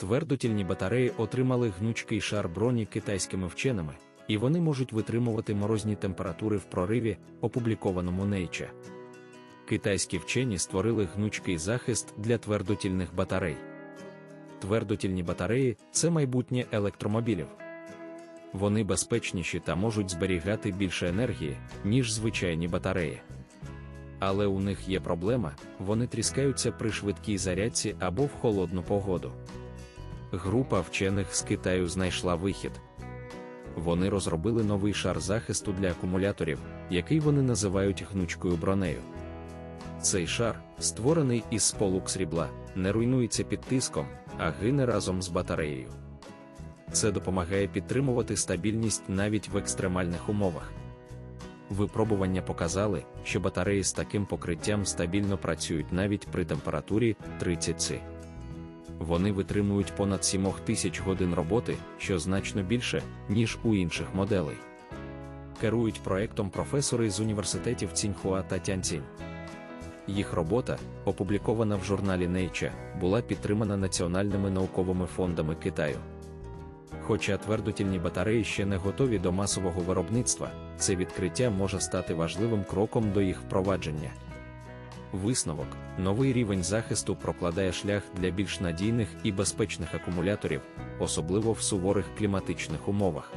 Твердотільні батареї отримали гнучкий шар броні китайськими вченими, і вони можуть витримувати морозні температури в прориві, опублікованому Nature. Китайські вчені створили гнучкий захист для твердотільних батарей. Твердотільні батареї це майбутнє електромобілів. Вони безпечніші та можуть зберігати більше енергії, ніж звичайні батареї. Але у них є проблема, вони тріскаються при швидкій зарядці або в холодну погоду. Група вчених з Китаю знайшла вихід. Вони розробили новий шар захисту для акумуляторів, який вони називають гнучкою бронею. Цей шар, створений із сполук срібла, не руйнується під тиском, а гине разом з батареєю. Це допомагає підтримувати стабільність навіть в екстремальних умовах. Випробування показали, що батареї з таким покриттям стабільно працюють навіть при температурі 30 С. Вони витримують понад 7 тисяч годин роботи, що значно більше, ніж у інших моделей. Керують проектом професори з університетів Цінхуа та Тяньцінь. Їх робота, опублікована в журналі Nature, була підтримана національними науковими фондами Китаю. Хоча твердотільні батареї ще не готові до масового виробництва, це відкриття може стати важливим кроком до їх впровадження. Висновок: новий рівень захисту прокладає шлях для більш надійних і безпечних акумуляторів, особливо в суворих кліматичних умовах.